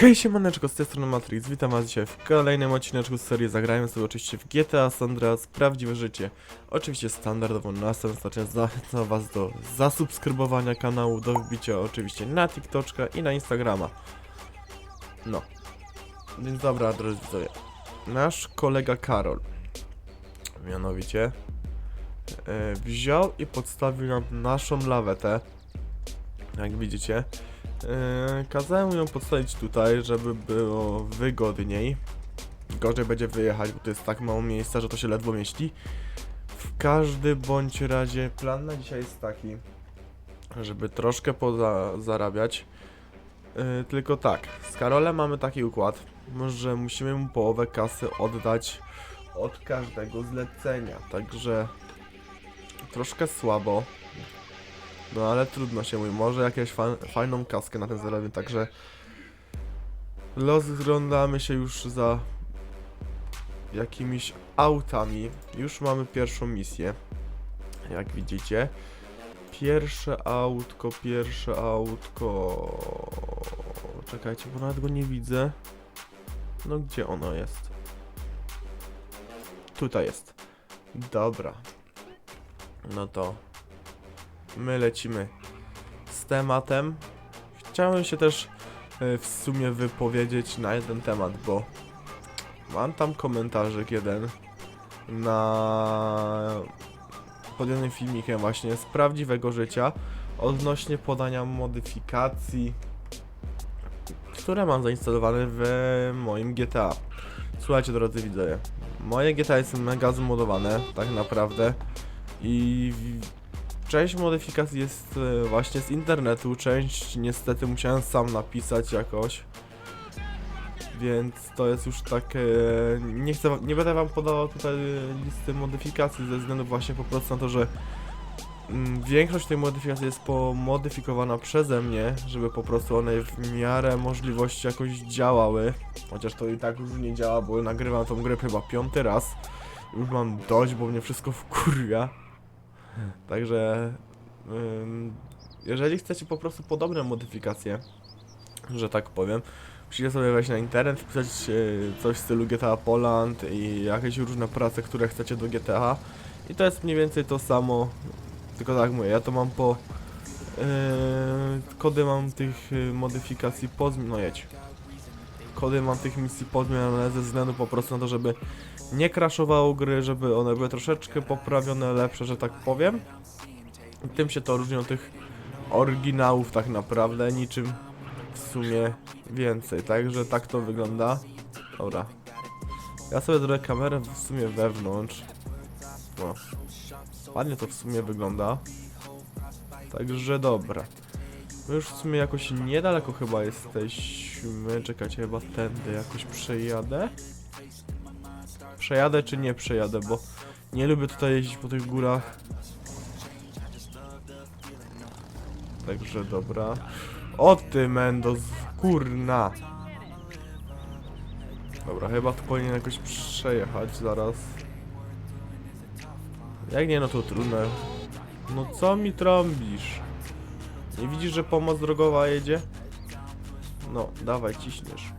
Hej siemaneczko, z tej strony Matrix, witam was dzisiaj w kolejnym odcineczku z serii Zagrajmy sobie oczywiście w GTA San Andreas Prawdziwe Życie. Oczywiście standardowo na samym starcie zachęcam was do zasubskrybowania kanału, do wbicia oczywiście na TikToczka i na Instagrama. No. Więc dobra, drodzy widzowie. Nasz kolega Karol. Mianowicie e, Wziął i podstawił nam naszą lawetę. Jak widzicie Yy, kazałem ją podstawić tutaj, żeby było wygodniej. Gorzej będzie wyjechać, bo to jest tak mało miejsca, że to się ledwo mieści. W każdym bądź razie plan na dzisiaj jest taki, żeby troszkę pozarabiać. Yy, tylko tak, z Karolem mamy taki układ, że musimy mu połowę kasy oddać od każdego zlecenia, także troszkę słabo. No ale trudno się mówi, może jakąś fa fajną kaskę na ten zarobię, także rozglądamy się już za jakimiś autami. Już mamy pierwszą misję, jak widzicie. Pierwsze autko, pierwsze autko... Czekajcie, bo nawet go nie widzę. No gdzie ono jest? Tutaj jest. Dobra. No to my lecimy z tematem. Chciałem się też e, w sumie wypowiedzieć na jeden temat, bo mam tam komentarzyk jeden na pod jednym filmikiem właśnie z prawdziwego życia odnośnie podania modyfikacji, które mam zainstalowane w moim GTA. Słuchajcie drodzy widzowie, moje GTA jest mega zmodowane tak naprawdę i Część modyfikacji jest e, właśnie z internetu, część niestety musiałem sam napisać jakoś. Więc to jest już tak. e, Nie chcę, nie będę wam podawał tutaj listy modyfikacji ze względu właśnie po prostu na to, że mm, większość tej modyfikacji jest pomodyfikowana przeze mnie, żeby po prostu one w miarę możliwości jakoś działały. Chociaż to i tak już nie działa, bo nagrywam tą grę chyba piąty raz. Już mam dość, bo mnie wszystko wkurwia. Także jeżeli chcecie po prostu podobne modyfikacje, że tak powiem, musicie sobie wejść na internet, wpisać e, coś w stylu GTA Poland i jakieś różne prace, które chcecie do GTA i to jest mniej więcej to samo, tylko tak mówię, ja to mam po yy, kody mam tych y, modyfikacji pozmi... no kody mam tych misji podmienione ze względu po prostu na to, żeby nie crashowało gry, żeby one były troszeczkę poprawione, lepsze, że tak powiem. I tym się to różni od tych oryginałów tak naprawdę, niczym w sumie więcej, także tak to wygląda. Dobra. Ja sobie zrobię kamerę w sumie wewnątrz. No. Ładnie to w sumie wygląda. Także dobra. My już w sumie jakoś niedaleko chyba jesteśmy. Czekajcie, chyba tędy jakoś przejadę. Przejadę czy nie przejadę, bo nie lubię tutaj jeździć po tych górach. Także dobra. O ty Mendos, kurna. Dobra, chyba tu powinien jakoś przejechać zaraz. Jak nie, no to trudno. No co mi trąbisz? Nie widzisz, że pomoc drogowa jedzie? No, dawaj, ciśniesz.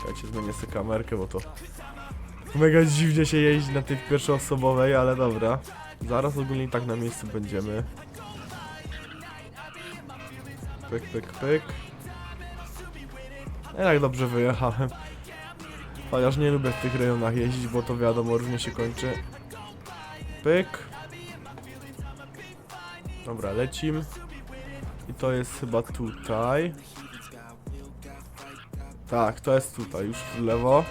Czekajcie, zmienię sobie kamerkę, bo to mega dziwnie się jeździ na tej pierwszoosobowej, ale dobra. Zaraz ogólnie i tak na miejscu będziemy. Pyk, pyk, pyk. Jak dobrze wyjechałem. Chociaż nie lubię w tych rejonach jeździć, bo to wiadomo, różnie się kończy. Pyk. Dobra, lecim. To jest chyba tutaj. Tak, to jest tutaj, już w lewo.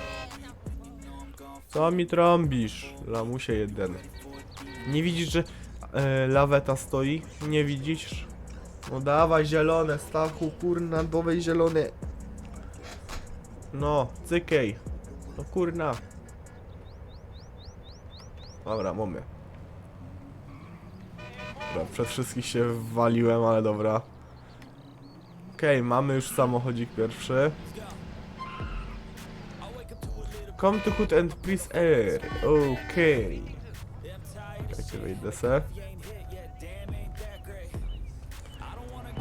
Co mi trąbisz? Lamusie jeden. Nie widzisz, że e, laweta stoi? Nie widzisz? No dawaj zielone, Stachu, kurna, dawaj zielone. No, cykej. No kurna. Dobra, mamy. Dobra, przed wszystkich się waliłem, ale dobra. Okej, mamy już samochodzik pierwszy. Come to hood and please air. Okej. Czekajcie, wyjdę se.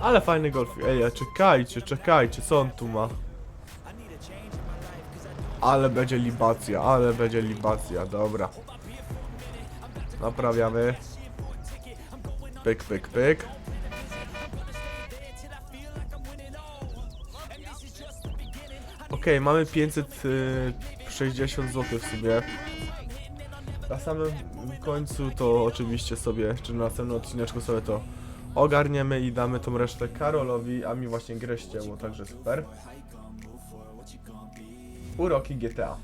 Ale fajny golf. Ej, a czekajcie, czekajcie, co on tu ma? Ale będzie libacja, ale będzie libacja, dobra. Naprawiamy. Pyk, pyk, pyk. Okej, mamy 560 zł w sumie. Na samym końcu to oczywiście sobie, czy na następnym odcineczku sobie to ogarniemy i damy tą resztę Karolowi, a mi właśnie grę ścięło, także super. Uroki GTA.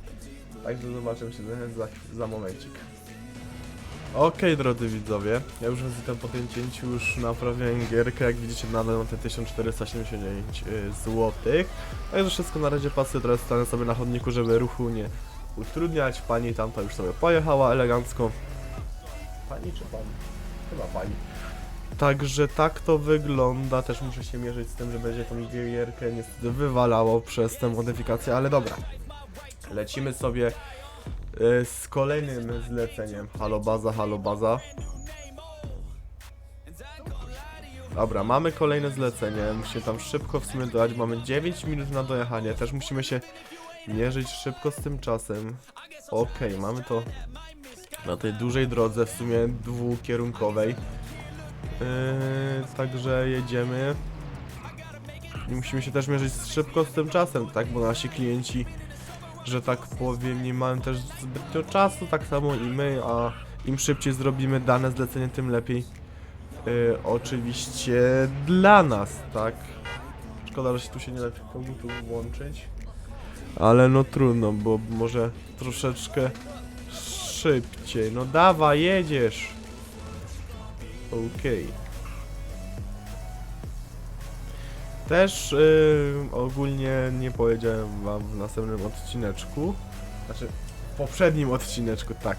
Także zobaczymy się za, za momencik. Okej, drodzy widzowie, ja już jestem po tym cięciu już naprawiałem gierkę, jak widzicie nadal mam te 1479 zł. Także wszystko na razie pasuje, teraz stanę sobie na chodniku, żeby ruchu nie utrudniać. Pani tamta już sobie pojechała elegancko. Pani czy pan? Chyba pani. Także tak to wygląda, też muszę się mierzyć z tym, że będzie tą gierkę niestety wywalało przez tę modyfikację, ale dobra. Lecimy sobie e, z kolejnym zleceniem. Halo baza, halo baza. Dobra, mamy kolejne zlecenie. Musimy tam szybko w sumie dojechać. Mamy 9 minut na dojechanie. Też musimy się mierzyć szybko z tym czasem. Okej, mamy to na tej dużej drodze, w sumie dwukierunkowej. Yy, także jedziemy. I musimy się też mierzyć szybko z tym czasem, tak? Bo nasi klienci, że tak powiem, nie mają też zbytnio czasu, tak samo i my, a im szybciej zrobimy dane zlecenie, tym lepiej. Yy, oczywiście dla nas, tak? Szkoda, że się tu się nie da kogutów włączyć. Ale no trudno, bo może troszeczkę szybciej. No dawaj, jedziesz. Okej. Też yy, ogólnie nie powiedziałem wam w następnym odcineczku. Znaczy, w poprzednim odcineczku, tak.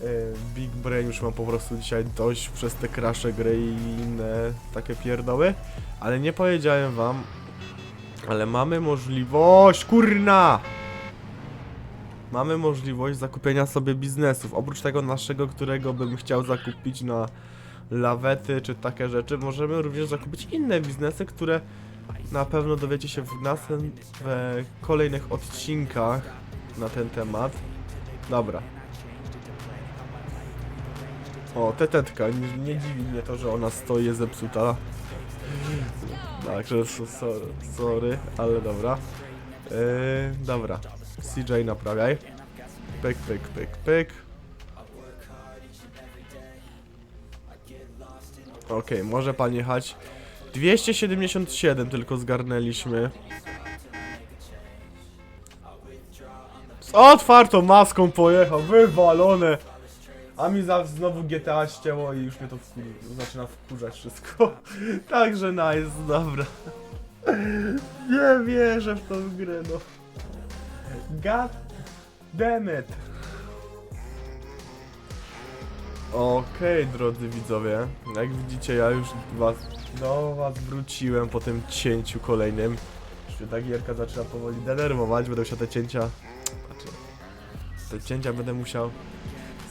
Yy, Big Brain już mam po prostu dzisiaj dość przez te krasze gry i inne takie pierdoły. Ale nie powiedziałem wam, ale mamy możliwość, kurna! Mamy możliwość zakupienia sobie biznesów. Oprócz tego naszego, którego bym chciał zakupić na lawety czy takie rzeczy, możemy również zakupić inne biznesy, które na pewno dowiecie się w następnych kolejnych odcinkach na ten temat. Dobra. O, tetetka. Nie, nie dziwi mnie to, że ona stoi zepsuta. Także so, so, sorry, ale dobra. Yy, dobra. CJ naprawiaj. Pyk, pyk, pyk, pyk. Okej, może pan jechać. 277 tylko zgarnęliśmy. Z otwartą maską pojechał, wywalone. A mi za, znowu GTA ścięło i już mnie to wkur zaczyna wkurzać wszystko. Także nice, dobra. Nie wierzę w tą grę, no. God damn it. Okej, drodzy widzowie, jak widzicie ja już was, was wróciłem po tym cięciu kolejnym. Już mnie ta gierka zaczyna powoli denerwować, będę musiał te cięcia... Znaczy, te cięcia będę musiał...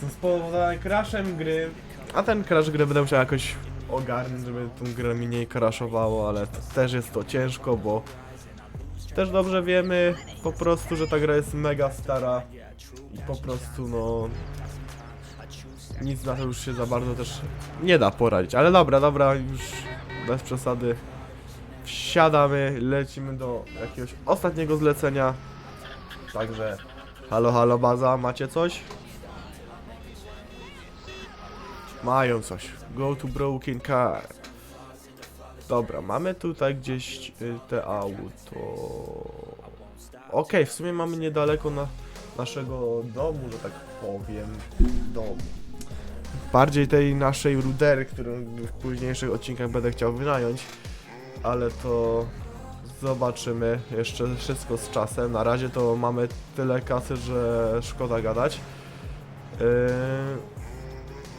Są spowodowane crashem gry, a ten crash gry będę musiał jakoś ogarnąć, żeby tą grę mniej crashowało, ale też jest to ciężko, bo też dobrze wiemy po prostu, że ta gra jest mega stara i po prostu no nic na to już się za bardzo też nie da poradzić, ale dobra, dobra, już bez przesady wsiadamy, lecimy do jakiegoś ostatniego zlecenia, także halo, halo baza, macie coś? Mają coś, go to broken car Dobra, mamy tutaj gdzieś y, te auto. Okej, w sumie mamy niedaleko na naszego domu, że tak powiem. Domu. Bardziej tej naszej rudery, którą w późniejszych odcinkach będę chciał wynająć. Ale to zobaczymy jeszcze wszystko z czasem. Na razie to mamy tyle kasy, że szkoda gadać. Yy,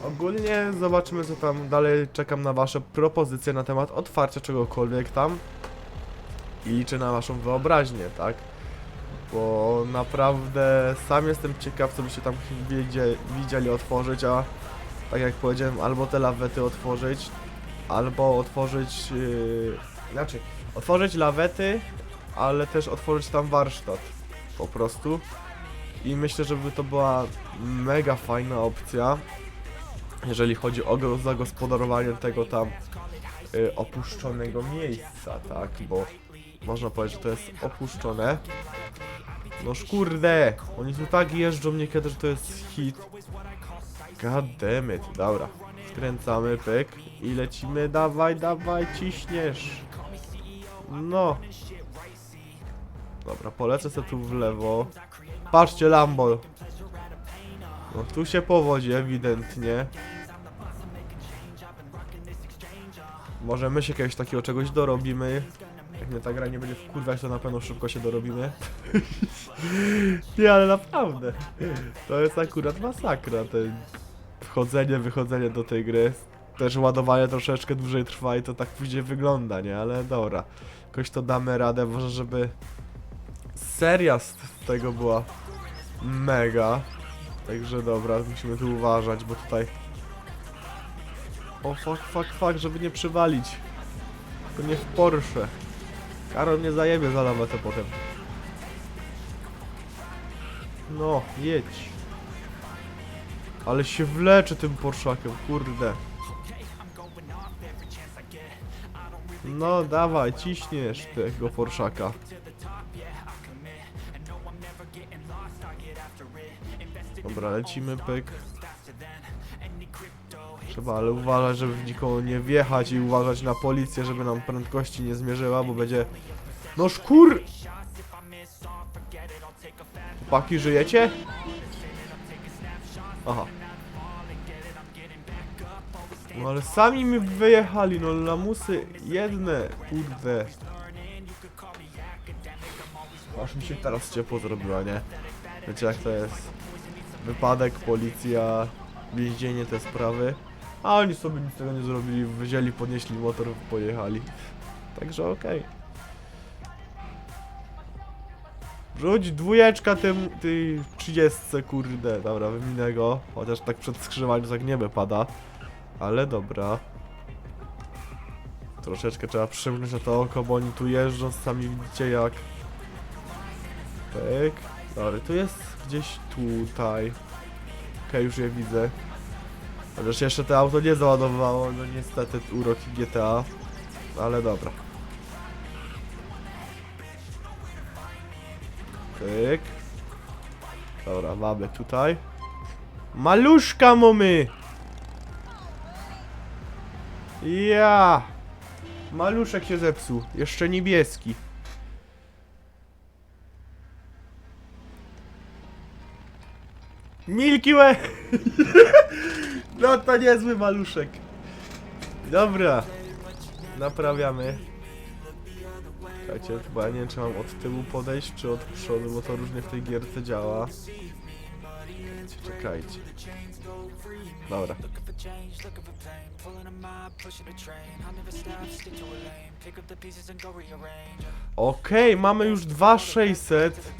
Ogólnie zobaczymy co tam dalej. Czekam na wasze propozycje na temat otwarcia czegokolwiek tam. I liczę na waszą wyobraźnię, tak? Bo naprawdę sam jestem ciekaw, co byście tam widzieli otworzyć, a tak jak powiedziałem, albo te lawety otworzyć, albo otworzyć... Yy, znaczy, otworzyć lawety, ale też otworzyć tam warsztat. po prostu. I myślę, że by to była mega fajna opcja, jeżeli chodzi o go- zagospodarowanie tego tam y, opuszczonego miejsca, tak? Bo można powiedzieć, że to jest opuszczone. No kurde, oni tu tak jeżdżą niekiedy, że to jest hit. God damn it, dobra. Skręcamy, pyk i lecimy, dawaj, dawaj, ciśniesz. No. Dobra, polecę sobie tu w lewo. Patrzcie, Lambo. No tu się powodzi ewidentnie. Może my się kiedyś takiego czegoś dorobimy. Jak mnie ta gra nie będzie wkurwać, to na pewno szybko się dorobimy. nie, ale naprawdę. To jest akurat masakra, te wchodzenie, wychodzenie do tej gry. Też ładowanie troszeczkę dłużej trwa i to tak później wygląda, nie? Ale dobra. Jakoś to damy radę, może żeby seria z tego była mega. Także dobra, musimy tu uważać, bo tutaj... O fuck, fuck, fuck, żeby nie przywalić. To nie w Porsche. Karol mnie zajebie za lawetę potem. No, jedź. Ale się wleczy tym Porszakiem, kurde. No, dawaj, ciśniesz tego Porszaka. Dobra, lecimy, pyk. Trzeba ale uważać, żeby w nikogo nie wjechać i uważać na policję, żeby nam prędkości nie zmierzyła, bo będzie... No szkur! Chłopaki, żyjecie? Aha. No ale sami mi wyjechali, no lamusy jedne, kurde. Aż mi się teraz ciepło zrobiła, nie? Wiecie jak to jest? Wypadek, policja, więzienie, te sprawy. A oni sobie nic tego nie zrobili, wzięli, podnieśli motor, pojechali. Także okej. Rzuć dwójeczka tym, tej 30, kurde. Dobra, wyminę go. Chociaż tak przed skrzyżowaniem tak niebie pada. Ale dobra. Troszeczkę trzeba przymknąć na to oko, bo oni tu jeżdżą, sami widzicie jak. Pyk. Dobra, tu jest gdzieś tutaj. Okej, już je widzę. Chociaż jeszcze to auto nie załadowało, no niestety uroki GTA. Ale dobra. Pyk. Dobra, mamy tutaj. Maluszka mamy! Ja! Maluszek się zepsuł. Jeszcze niebieski. Milky Way! No to niezły maluszek. Dobra. Naprawiamy. Czekajcie, chyba nie wiem czy mam od tyłu podejść, czy od przodu, bo to różnie w tej gierce działa. Czekajcie. Dobra. Okej, mamy już 2600.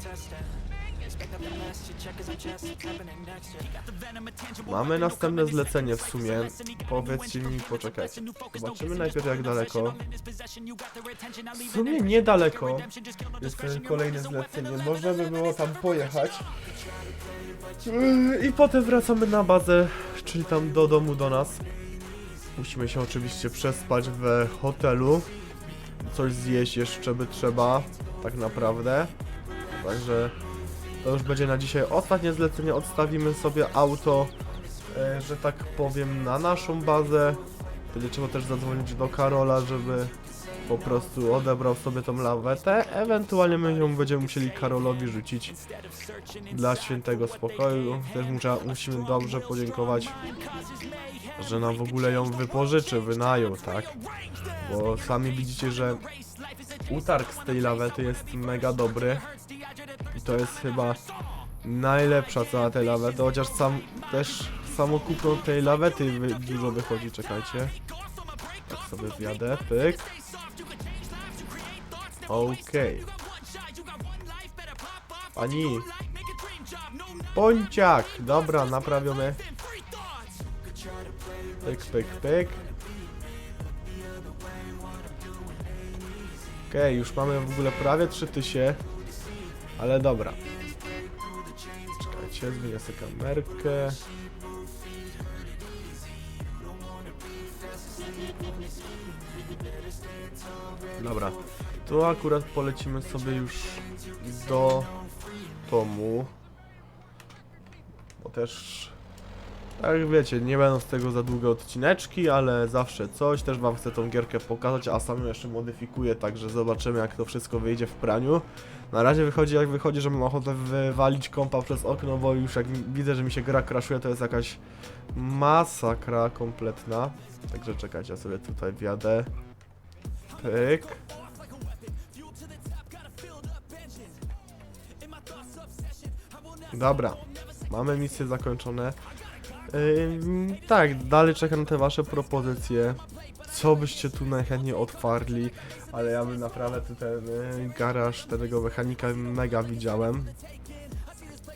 Mamy następne zlecenie w sumie. Powiedzcie mi, poczekajcie. Zobaczymy najpierw jak daleko. W sumie niedaleko jest kolejne zlecenie. Można by było tam pojechać. I potem wracamy na bazę, czyli tam do domu do nas. Musimy się oczywiście przespać w hotelu. Coś zjeść jeszcze by trzeba, tak naprawdę. Także to już będzie na dzisiaj ostatnie zlecenie. Odstawimy sobie auto, e, że tak powiem, na naszą bazę. Będzie trzeba też zadzwonić do Karola, żeby po prostu odebrał sobie tą lawetę. Ewentualnie ją będziemy musieli Karolowi rzucić dla świętego spokoju. Też musia, musimy dobrze podziękować, że nam w ogóle ją wypożyczy, wynajął, tak? Bo sami widzicie, że utarg z tej lawety jest mega dobry. I to jest chyba najlepsza cała tej lawety, chociaż sam też samo kupno tej lawety wy, dużo wychodzi, czekajcie. Tak sobie zjadę, pyk. Okej. Pani. Pońciak, dobra, naprawiony. Pyk, pyk, pyk. Okej, już mamy w ogóle prawie 3000. Ale dobra. Czekajcie, zmienię sobie kamerkę. Dobra, tu akurat polecimy sobie już do tomu. Bo też, tak wiecie, nie będą z tego za długie odcineczki, ale zawsze coś. Też wam chcę tą gierkę pokazać, a sam ją jeszcze modyfikuję, także zobaczymy jak to wszystko wyjdzie w praniu. Na razie wychodzi jak wychodzi, że mam ochotę wywalić kompa przez okno, bo już jak widzę, że mi się gra crashuje, to jest jakaś masakra kompletna. Także czekajcie, ja sobie tutaj wjadę. Pyk. Dobra, mamy misje zakończone. Tak, dalej czekam na te wasze propozycje. Co byście tu najchętniej otwarli, ale ja bym naprawdę tu ten y, garaż tego mechanika mega widziałem.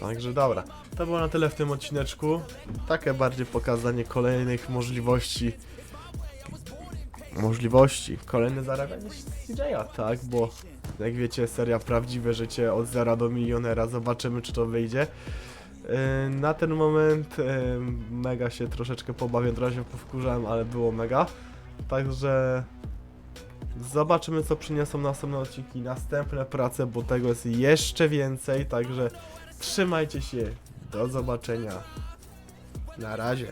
Także dobra, to było na tyle w tym odcineczku. Takie bardziej pokazanie kolejnych możliwości. Możliwości. Kolejne zarabianie CJ'a, tak, bo jak wiecie, seria Prawdziwe Życie od zera do milionera. Zobaczymy, czy to wyjdzie. Yy, Na ten moment yy, mega się troszeczkę pobawię, trochę się powkurzałem, ale było mega. Także zobaczymy, co przyniosą następne odcinki, następne prace, bo tego jest jeszcze więcej. Także trzymajcie się. Do zobaczenia. Na razie.